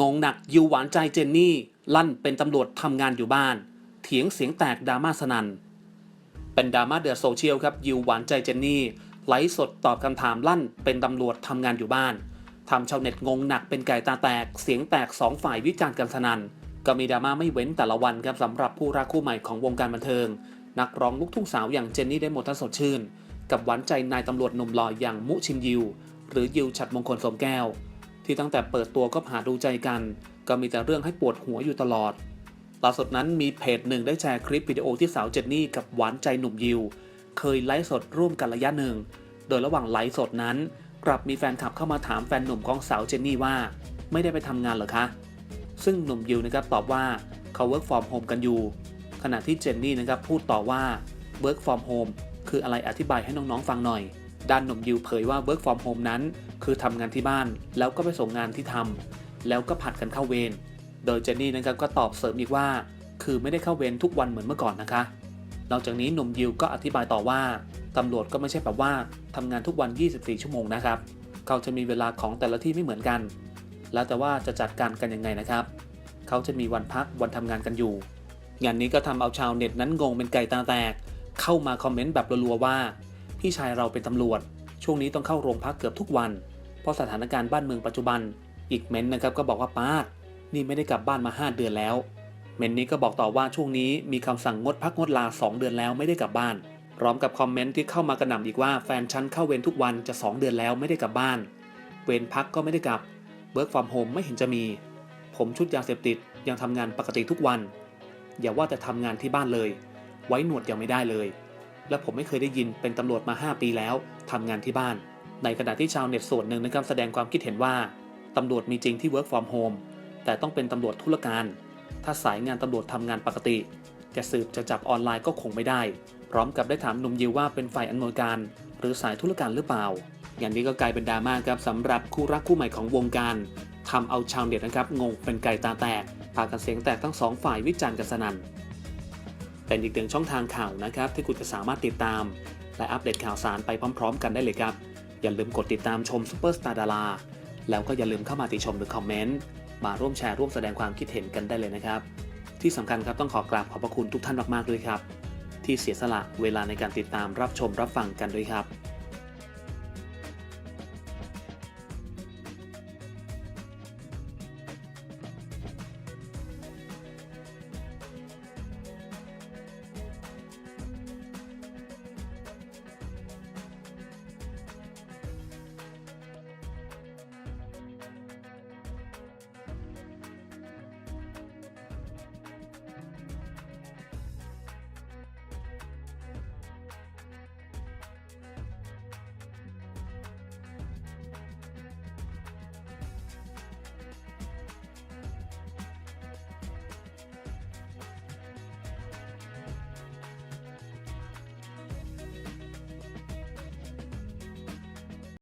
งงหนักยิวหวานใจเจนนี่ ลั่นเป็นตำรวจทำงานอยู่บ้าน เถียงเสียงแตกดราม่าสนันเป็นดราม่าเดือดโซเชียลครับยิวหวานใจเจนนี่ไลฟ์สดตอบคำถามลั่นเป็นตำรวจทำงานอยู่บ้านทำชาวเน็ตงงหนักเป็นไก่ตาแตก เสียงแตกสองฝ่ายวิจารณ์กันสนันก็มีดราม่าไม่เว้นแต่ละวันครับสำหรับผู้รักคู่ใหม่ของวงการบันเทิง นักร้องลูกทุ่งสาวอย่างเจนนี่ได้หมดทั้งสดชื่น กับหวานใจนายตำรวจหนุ่มหล่ออย่างมุชินยิว หรือยิวฉัดมงคลสมแก้ว ที่ตั้งแต่เปิดตัวก็หาดูใจกัน ก็มีแต่เรื่องให้ปวดหัวอยู่ตลอด ล่าสุดนั้นมีเพจหนึ่งได้แชร์คลิปวิดีโอที่สาวเจนนี่กับหวานใจหนุ่มยิว เคยไลฟ์สดร่วมกันระยะหนึ่ง โดยระหว่างไลฟ์สดนั้น กลับมีแฟนคลับเข้ามาถามแฟนหนุ่มของสาวเจนนี่ว่า ไม่ได้ไปทำงานหรอคะ ซึ่งหนุ่มยิวนะครับตอบว่าเขา work from home กันอยู่ ขณะที่เจนนี่นะครับพูดต่อว่า work from home คืออะไรอธิบายให้น้องๆฟังหน่อย ด้านหนุ่มยิวเผยว่า work from home นั้น คือทำงานที่บ้าน แล้วก็ไปส่งงานที่ทำแล้วก็ผัดกันเข้าเวร โดยเจนนี่นะครับก็ตอบเสริมอีกว่า คือไม่ได้เข้าเวรทุกวันเหมือนเมื่อก่อนนะคะ นอกจากนี้หนุ่มยิวก็อธิบายต่อว่าตำรวจก็ไม่ใช่แบบว่าทำงานทุกวัน 24 ชั่วโมงนะครับ เขาจะมีเวลาของแต่ละที่ไม่เหมือนกัน แล้วแต่ว่าจะจัดการกันยังไงนะครับ เขาจะมีวันพักวันทำงานกันอยู่ งานนี้ก็ทำเอาชาวเน็ตนั้นงงเป็นไก่ตาแตก เข้ามาคอมเมนต์แบบรัวๆว่า พี่ชายเราเป็นตำรวจ ช่วงนี้ต้องเข้าโรงพักเกือบทุกวัน เพราะสถานการณ์บ้านเมืองปัจจุบัน อีกเม้นต์นะครับก็บอกว่าป้าดนี่ไม่ได้กลับบ้านมา 5 เดือนแล้ว เมนนี้ก็บอกต่อว่าช่วงนี้มีคำสั่งงดพักงดลา 2 เดือนแล้วไม่ได้กลับบ้าน พร้อมกับคอมเมนต์ที่เข้ามากระหน่ำอีกว่าแฟนฉันเข้าเวรทุกวันจะ 2 เดือนแล้วไม่ได้กลับบ้าน เวรพักก็ไม่ได้กลับ work from home ไม่เห็นจะมี ผมชุดยาเสพติดยังทำงานปกติทุกวัน อย่าว่าแต่ทำงานที่บ้านเลย ไว้หนวดยังไม่ได้เลย และผมไม่เคยได้ยินเป็นตำรวจมา 5 ปีแล้วทำงานที่บ้าน ในขณะที่ชาวเน็ตส่วนหนึ่งนะครับแสดงความคิดเห็นว่าตำรวจมีจริงที่ work from home แต่ต้องเป็นตำรวจธุรการ ถ้าสายงานตำรวจทำงานปกติ จะสืบจะจับออนไลน์ก็คงไม่ได้ พร้อมกับได้ถามหนุ่มยิวว่าเป็นฝ่ายอำนวยการ หรือสายธุรการหรือเปล่า อย่างนี้ก็กลายเป็นดราม่าครับสำหรับคู่รักคู่ใหม่ของวงการทำเอาชาวเน็ตนะครับงงเป็นไก่ตาแตกพากันเสียงแตกทั้งสองฝ่ายวิจารณ์กันสนั่น เป็นอีกหนึ่งช่องทางข่าวนะครับ ที่คุณจะสามารถติดตาม และอัปเดตข่าวสารไปพร้อม ๆ กันได้เลยครับ อย่าลืมกดติดตามชมซูเปอร์สตาร์ดาราแล้วก็อย่าลืมเข้ามาติชมหรือคอมเมนต์มาร่วมแชร์ร่วมแสดงความคิดเห็นกันได้เลยนะครับ ที่สำคัญครับต้องขอกราบขอบพระคุณทุกท่านมากๆด้วยครับ ที่เสียสละเวลาในการติดตามรับชมรับฟังกันด้วยครับ